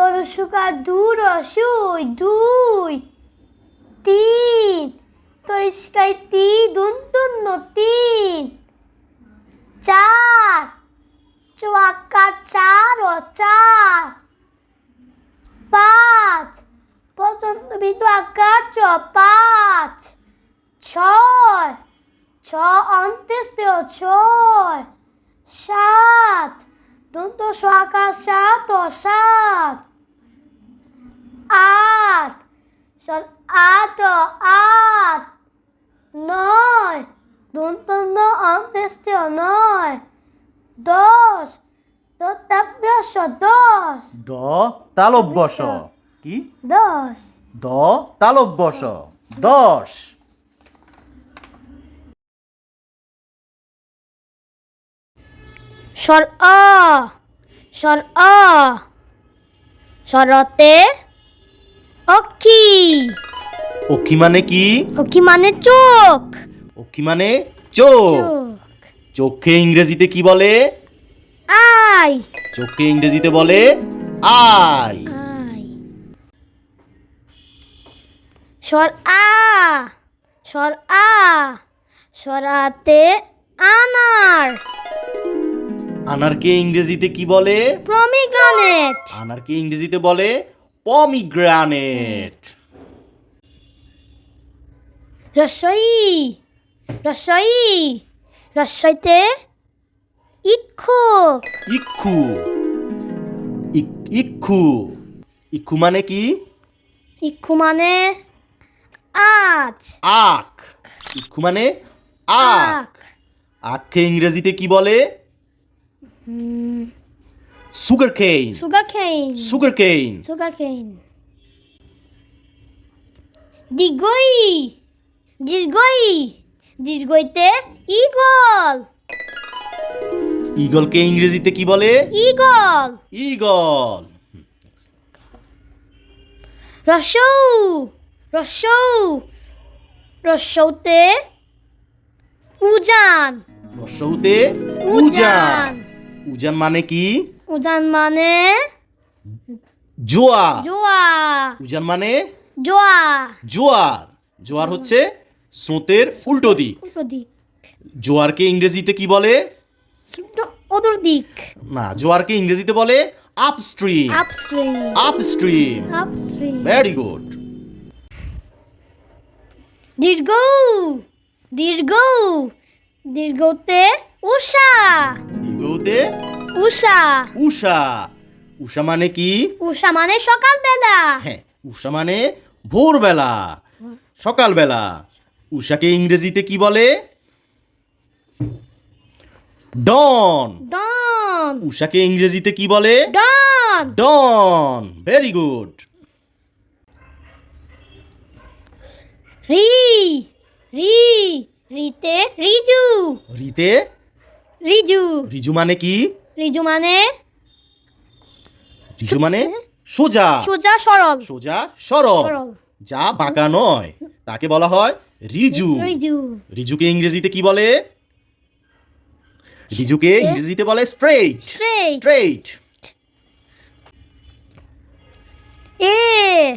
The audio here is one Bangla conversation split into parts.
দরশুকার দূর সুই দুই, তিন, তরিষ্কায় তি দুন তিন। চার, চুয়াক্কার চার ও চার পাঁচ বিন্দু আকার চ, পাঁচ। ছয়, ছ অন্ত্যেস্তে ও ছয়। সাত, দন্ত সাত ও সাত আট। সর আট আট। নয়। দন্ত অন্ত্যেস্তে ও নয়। দশ। দত্তাব্য দশ। দ তালব্যস। কি? দশ। দ তালব্যস। দশ। স্বর অ। স্বর অ। স্বরতে অক্ষি অক্ষি মানে কি? অক্ষি মানে চোখ। অক্ষি মানে চোখ। চোখ। চোখকে ইংরেজিতে কি বলে? আই। চোখকে ইংরেজিতে বলে আই। স্বর আ। স্বর আ। স্বরাতে আনার। আনারকে ইংরেজিতে কি বলে? প্রমিগ্রানেট আনারকে ইংরেজিতে বলে পমিগ্রানেট রসই রসই রসইতে ইক্ষু ইক- ইক্ষু ইক্ষু মানে কি ইক্ষু মানে আজ আখ ইক্ষু মানে আখ আখকে ইংরেজিতে কি বলে? সুগার কেইন সুগার কেইন দীর্ঘই দীর্ঘই দীর্ঘইতে ইগল ইগলকে ইংরেজিতে কি বলে? ইগল ইগল রসৌ রসৌ রসৌতে উজান. রসৌতে উজান. উজান মানে কি? উজান মানে? জোয়া। জোয়া। উজান মানে? জোয়া। জোয়ার জোয়ার হচ্ছে স্রোতের উল্টো দিক। উল্টো দিক। জোয়ারকে ইংরেজিতে কি বলে? অদর দিক। না জোয়ারকে ইংরেজিতে বলে upstream upstream upstream upstream very good দীর্ঘ। দীর্ঘ। দীর্ঘতে উষা। উষা। উষা। উষা মানে কি? উষা মানে সকালবেলা। হ্যাঁ উষা মানে ভোরবেলা সকালবেলা। উষাকে ইংরেজিতে কি বলে? ডন। ডন। উষাকে ইংরেজিতে কি বলে? ডন। ডন। Very good. রি রি রিতে রিজু। রিতে? রিজু। রিজু মানে কি? রিজু মানে? রিজু মানে? সোজা। সোজা সরল। সোজা সরল। যা বাঁকা নয়। তাকে বলা হয় রিজু। রিজু। রিজুকে ইংরেজিতে কি বলে? রিজুকে ইংরেজিতে বলে স্ট্রেইট Straight. স্ট্রেইট এ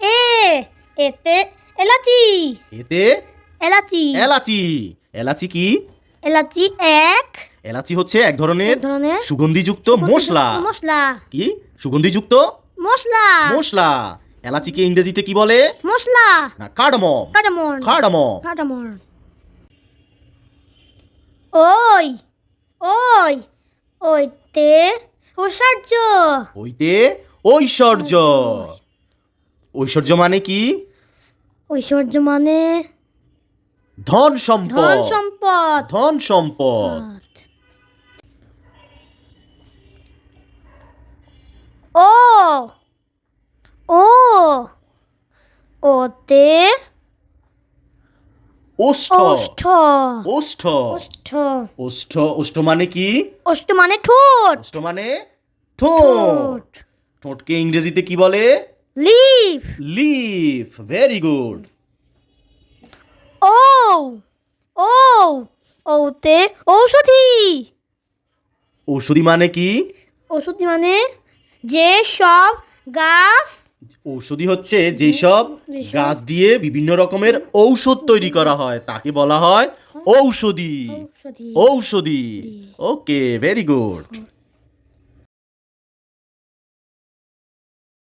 এ এতে এলাচি। এতে এলাচি। এলাচি। এলাচি কি? এলাচি এক। এলাচি হচ্ছে এক ধরনের ধরনের সুগন্ধিযুক্ত মশলা। মশলা। কি? সুগন্ধিযুক্ত? মশলা। মশলা। এলাচিকে ইংরেজিতে কি বলে? মশলা। না কার্ডমম। কাটামন কার্ডমম। কাটামন ওই ওই ওইতে ঐশ্বর্য। হইতে ঐশ্বর্য। ঐশ্বর্য মানে কি? ঐশ্বর্য মানে ধন সম্পদ। ধন সম্পদ। ধন সম্পদ। ওতে ওষ্ঠ। ওষ্ঠ। ওষ্ঠ। ওষ্ঠ। ওষ্ঠ ওষ্ঠ মানে কি? ওষ্ঠ মানে ঠোঁট। ওষ্ঠ মানে ঠোঁট। ঠোঁট। ঠোঁটকে ইংরেজিতে কি বলে? লিফ। লিফ। Very good. ও ও ওতে ঔষধি। ঔষধি মানে কি? ঔষধি মানে যে সব গাছ ঔষধি হচ্ছে যেসব গাছ দিয়ে বিভিন্ন রকমের ঔষধ তৈরি করা হয়। তাকে বলা হয় ঔষধি। ঔষধি। Okay very good